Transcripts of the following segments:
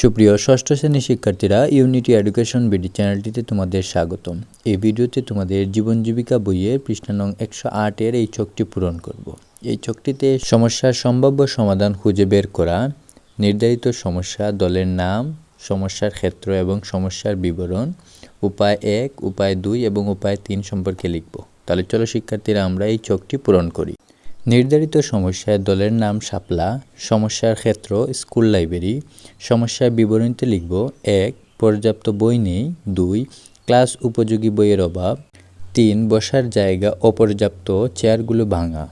সুপ্রিয় ষষ্ঠ শ্রেণির শিক্ষার্থীরা ইউনিটি এডুকেশন বিডি চ্যানেলটিতে তোমাদের স্বাগতম। এই ভিডিওতে তোমাদের জীবন জীবিকা বইয়ের পৃষ্ঠা নং একশো আটের এই চোখটি পূরণ করব। এই চোখটিতে সমস্যার সম্ভাব্য সমাধান খুঁজে বের করা, নির্ধারিত সমস্যা দলের নাম, সমস্যার ক্ষেত্র এবং সমস্যার বিবরণ, উপায় এক, উপায় দুই এবং উপায় তিন সম্পর্কে লিখব। তাহলে চলো শিক্ষার্থীরা, আমরা এই চোখটি পূরণ করি। নির্ধারিত সমস্যায় দলের নাম শাপলা সমস্যার ক্ষেত্র স্কুল লাইব্রেরি, সমস্যার বিবরণীতে লিখব এক, পর্যাপ্ত বই নেই, দুই, ক্লাস উপযোগী বইয়ের অভাব, তিন, বসার জায়গা অপর্যাপ্ত, চেয়ারগুলো ভাঙা,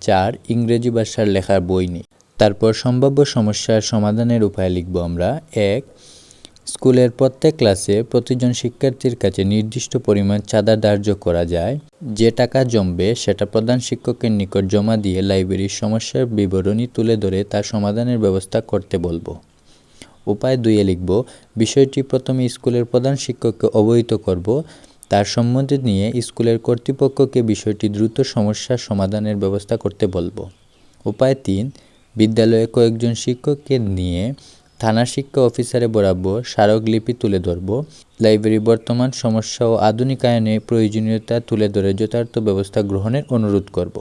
চার, ইংরেজি ভাষার লেখার বই নেই। তারপর সম্ভাব্য সমস্যার সমাধানের উপায় লিখব আমরা, এক স্কুলের প্রত্যেক ক্লাসে প্রতিজন শিক্ষার্থীর কাছে নির্দিষ্ট পরিমাণ চাঁদা ধার্য করা যায়। যে টাকা জমবে, সেটা প্রধান শিক্ষকের নিকট জমা দিয়ে লাইব্রেরির সমস্যার বিবরণী তুলে ধরে তার সমাধানের ব্যবস্থা করতে বলব। উপায় দুইয়ে লিখব, বিষয়টি প্রথমে স্কুলের প্রধান শিক্ষককে অবহিত করব। তার সম্বন্ধে নিয়ে স্কুলের কর্তৃপক্ষকে বিষয়টি দ্রুত সমস্যার সমাধানের ব্যবস্থা করতে বলব। উপায় তিন, বিদ্যালয়ে কয়েকজন শিক্ষককে নিয়ে থানা শিক্ষা অফিসারে বরাবর স্মারকলিপি তুলে ধরব। লাইব্রেরি বর্তমান সমস্যা ও আধুনিকায়নে প্রয়োজনীয়তা তুলে ধরে যথার্থ ব্যবস্থা গ্রহণের অনুরোধ করব।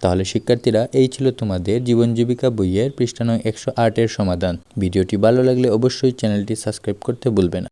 তাহলে শিক্ষার্থীরা, এই ছিল তোমাদের জীবন জীবিকা বইয়ের পৃষ্ঠা নং একশো আটের সমাধান। ভিডিওটি ভালো লাগলে অবশ্যই চ্যানেলটি সাবস্ক্রাইব করতে ভুলবে না।